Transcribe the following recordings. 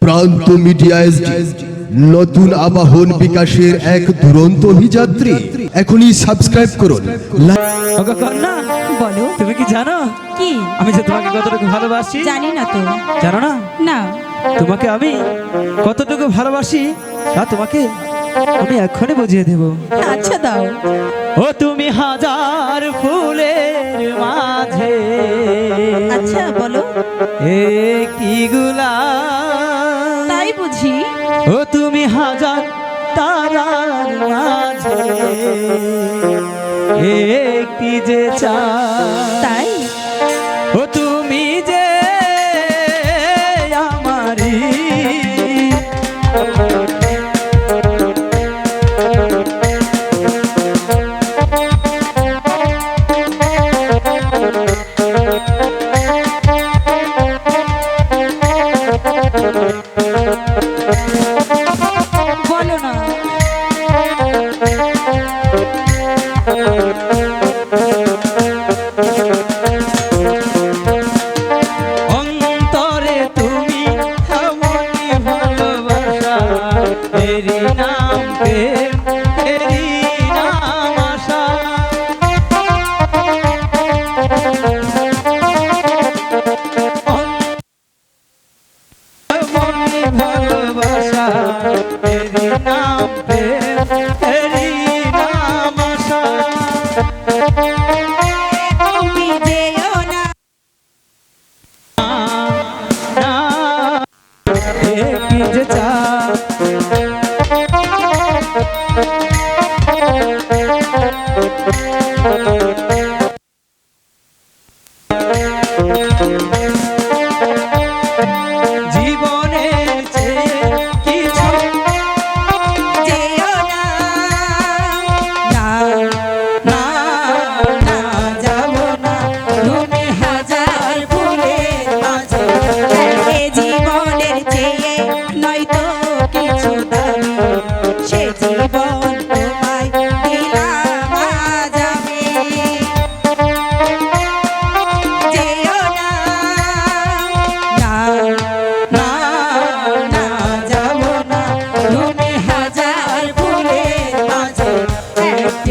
প্রান্ত media SD নতুন আবাহন বিকাশের এক দুরন্ত অভিযাত্রী। এখনই সাবস্ক্রাইব করুন। বলো তুমি কি জানো? কি? আমি যে তোমাকে কতটুকু ভালোবাসি। জানি না তো। জানো না? না। তোমাকে আমি কতটুকু ভালোবাসি তা তোমাকে আমি এক্ষুনি বুঝিয়ে দেব। আচ্ছা দাও। ও তুমি হাজার ফুলের মাঝে। আচ্ছা বলো। এ কি গুলা তাই বুঝি। ও তুমি হাজার তারার মাঝে। একটি যে চা তাই? বলো নাম এরি নাম আশা ভালোবাসা এরি নাম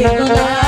Thank.